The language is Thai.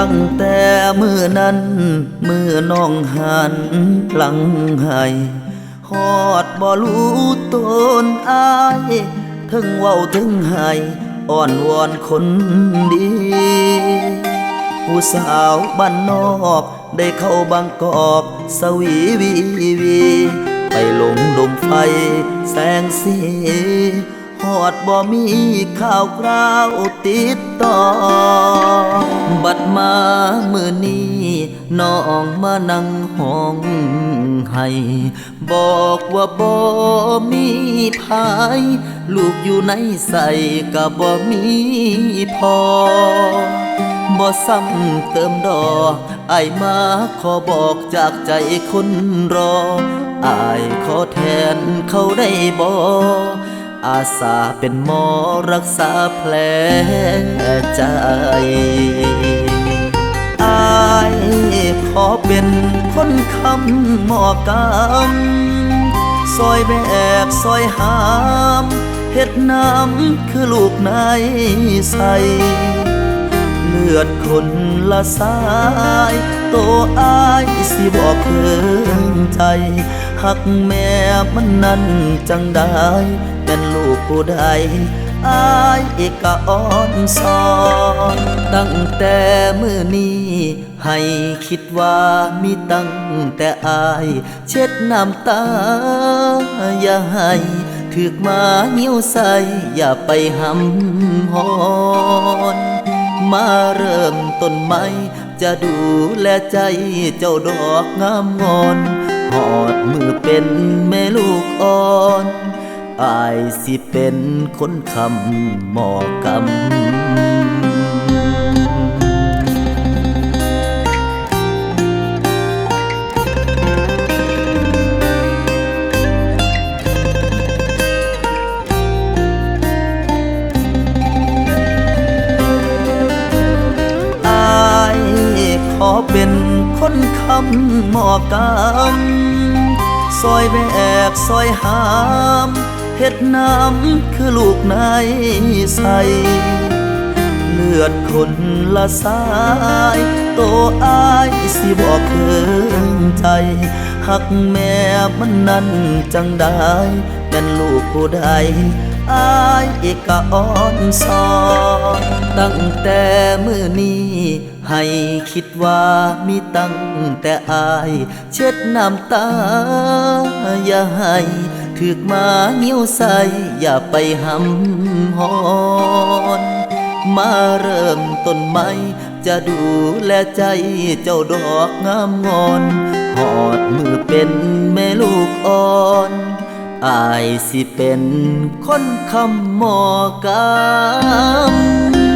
ั้งแต่มือนั้นมือน้องหันหลังให้หอดบ่รู้ตนอายถึงเว้าถึงให้อ่อนวอนคนดี ผู้สาวบ้านนอกได้เข้าบางกอกสวีวีวี ไปหลงดมไฟแสงสี ดบ่มีข่าวคราวติดต่อ บัดมามือนี้น้องมานั่งห้องให้บอกว่าบ่มีภาย ลูกอยู่ในใส่ก็บ่มีพอบ่ซ้ำเติมดอกอายมาขอบอกจากใจคนรออายขอแทนเขาได้บ่ อาสาเป็นหมอรักษาแผลใจ อายขอเป็นคนคำหมอกำซอยแบกซอยหามเฮ็ดน้ำคือลูกนายใสเลือดคนละสายโตอายสิบอกเคืองใจหักแม่มันนั่นจังได้ เป็นลูกผู้ใดอายกะอ่อนสอนตั้งแต่มือนี้ ให้คิดว่ามีตั้งแต่อาย เช็ดน้ำตา อย่าให้ถึกมาเหี่ยวใส่อย่าไปหำหอนมาเริ่มต้นใหม่จะดูแลใจเจ้าดอกงามงอนหอดมือเป็นแม่ลูกอ่อน อายสิเป็นคนคำหมอกำอายขอเป็นคนคำหมอกำซอยแบกซอยหาม เฮ็ดน้ำคือลูกนายใส เลือดคนละสาย โตอายสิบอกเคืองใจ หักแม่มันนั่นจังได้เป็นลูกผู้ใดอายเอกอ่อนสอนตั้งแต่มือนี้ ให้คิดว่ามีตั้งแต่อาย เช็ดน้ำตาอย่าให้ ถึกมาเหี่ยวใส่อย่าไปหำหอนมาเริ่มต้นใหม่จะดูแลใจเจ้าดอกงามงอนหอดมือเป็นแม่ลูกอ่อนอายสิเป็นคนคำหมอกำ